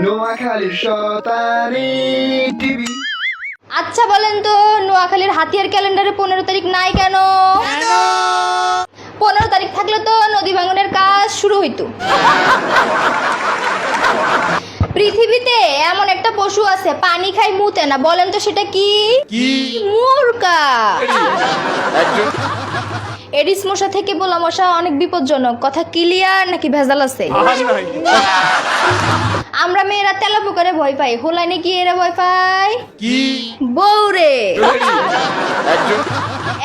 নোয়াখালীর শতানি টিভি। আচ্ছা বলেন তো নোয়াখালীর হাতিয়ার ক্যালেন্ডারে পনেরো তারিখ নাই কেন? পনেরো তারিখ থাকলে তো নদী ভাঙনের কাজ শুরু হইতো। পৃথিবীতে এমন একটা পশু আছে পানি খায় মুতে না বলেন তো সেটা কি? কি? মুরকা এডিস মশা থেকে বলা মশা অনেক বিপজ্জনক কথা ক্লিয়ার নাকি ভেজাল আছে? আমরা মেয়েরা তেলা পোকারে ভয় পাই। হোলাইনে কি এরা ভয় পাই কি? বৌরে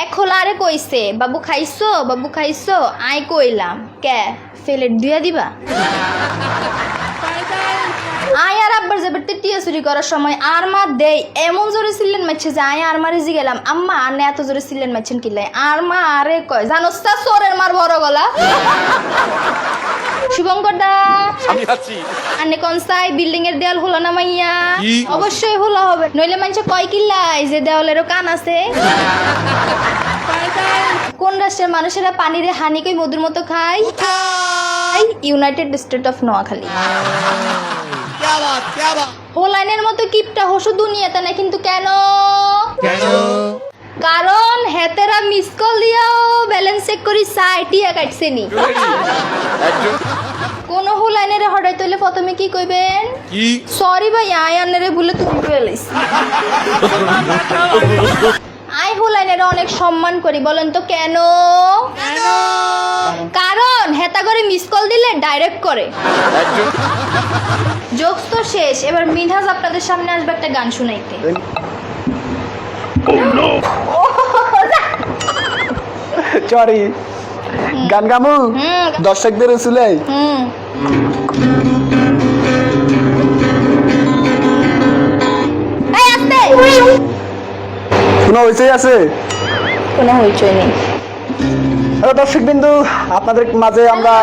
এক হোলারে কইছে বাবু খাইছো? বাবু খাইছো? আই কইলাম কে? ফেলে দিয়া দিবা? আয় আর আব্বার যাবে টিয়া চুরি করার সময় আর মা দেই এমন জোরে সিলেন মারছে যে আয় আর মারে গেলাম। আম্মা আর না এত জোরে সিলেন মারছেন কিলে আর মা আরে কয়? জানোস তা সোরের মার বড় গলা? শুভঙ্কর দা। আমি আছি। আনে কনসাই বিল্ডিং এর দেয়াল হলো না মাইয়া? কি? অবশ্যই হলো হবে। নইলে মানুষ কয় কিল্লাই যে দেওয়ালেরও কান আছে? কোন রাষ্ট্রের মানুষেরা পানিরে হানি কই মধুর মতো খায়? United state of Noakhali. হোলাইনের মতো কিপটা হসু দুনিয়াতে না কিন্তু কেন? কেন? কারণ হেতেরা মিস কল দিয়াও ব্যালেন্স চেক করি সাইটিয়া কাটছে নি কোন হোলাইনের হঠাৎ তৈলে প্রথমে কি কইবেন? কি? সরি ভাই আই আন্নারে ভুলে তুমি ফেলিস আই হোলাইনের অনেক সম্মান করি বলেন তো কেন? কারণ হেতা করে মিস কল দিলে ডাইরেক্ট করে। জোকস তো শেষ এবার মিনহাজ আপনাদের সামনে আসবে একটা গান শুনাইতে। সরি গান গামু? দর্শকদের আস্তে। শোনা হয়েছেই আছে? কোনো হইচই নেই। দর্শক বিন্দু আপনাদের মাঝে আমরা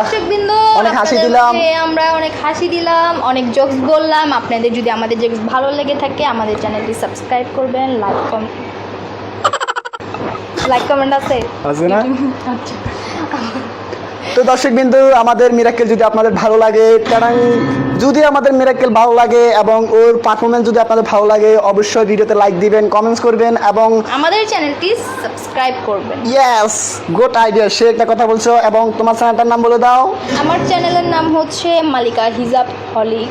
অনেক হাসি দিলাম। আমরা অনেক হাসি দিলাম অনেক জোকস বললাম। আপনাদের যদি আমাদের জোকস ভালো লেগে থাকে আমাদের চ্যানেলটি সাবস্ক্রাইব করবেন লাইক কম লাইক কমেন্ট আছে। আছে না? আচ্ছা। তো দর্শক বিন্দু আমাদের মিরাক্কেল যদি আপনাদের ভালো লাগে কারণ যদি আমাদের মিরাক্কেল ভালো লাগে এবং ওর পারফরমেন্স যদি আপনাদের ভালো লাগে অবশ্যই ভিডিওতে লাইক দিবেন কমেন্টস করবেন এবং আমাদের চ্যানেলটি সাবস্ক্রাইব করবেন। ইয়েস গুড আইডিয়া সে একটা কথা বলছো এবং তোমার চ্যানেলটার নাম বলে দাও। আমার চ্যানেলের নাম হচ্ছে মালিকা হিজাব হলি।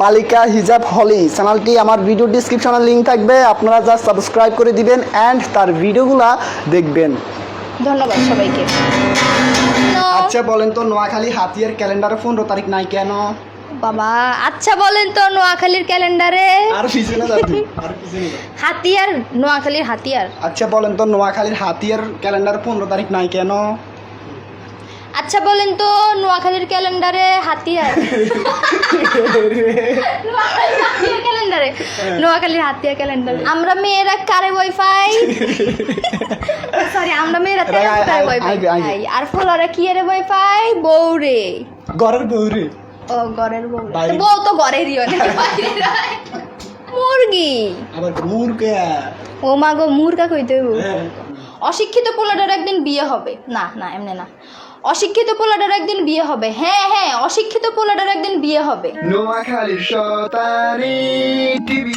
মালিকা হিজাব হলি। চ্যানেলটি আমার ভিডিও ডিসক্রিপশনে লিঙ্ক থাকবে আপনারা জাস্ট সাবস্ক্রাইব করে দিবেন অ্যান্ড তার ভিডিওগুলা দেখবেন। ধন্যবাদ সবাইকে। আচ্ছা বলেন তো নোয়াখালী হাতিয়ার ক্যালেন্ডারে পনেরো তারিখ নাই কেন? বাবা আচ্ছা বলেন তো নোয়াখালীর ক্যালেন্ডারে। আর পিছনে যাবি আর পিছনে হাতিয়ার নোয়াখালীর হাতিয়ার। আচ্ছা বলেন তো নোয়াখালীর হাতিয়ার ক্যালেন্ডার পনেরো তারিখ নাই কেন? আচ্ছা বলেন তো নোয়াখালীর ক্যালেন্ডারে হাতিয়ার। ক্যালেন্ডারে। নোয়াখালীর হাতিয়ার ক্যালেন্ডারে। আমরা মেয়েরা কারে ওয়াইফাই সরি আমরা মেয়েরা তেরা ওয়াইফাই। আর ফলরা কি এর ওয়াইফাই বউরে। ঘরের বউরে। ও ঘরের বউ বউ তো ঘরেরই অনেক মুরগি। আবার মূর্খে ও মা গো মুরগা কইতে হইব। অশিক্ষিত পোলাটার একদিন বিয়ে হবে। না না এমনি না। অশিক্ষিত পোলাটার একদিন বিয়ে হবে। হ্যাঁ হ্যাঁ অশিক্ষিত পোলাটার একদিন বিয়ে হবে। নোয়াখালীর সতারি টিভি।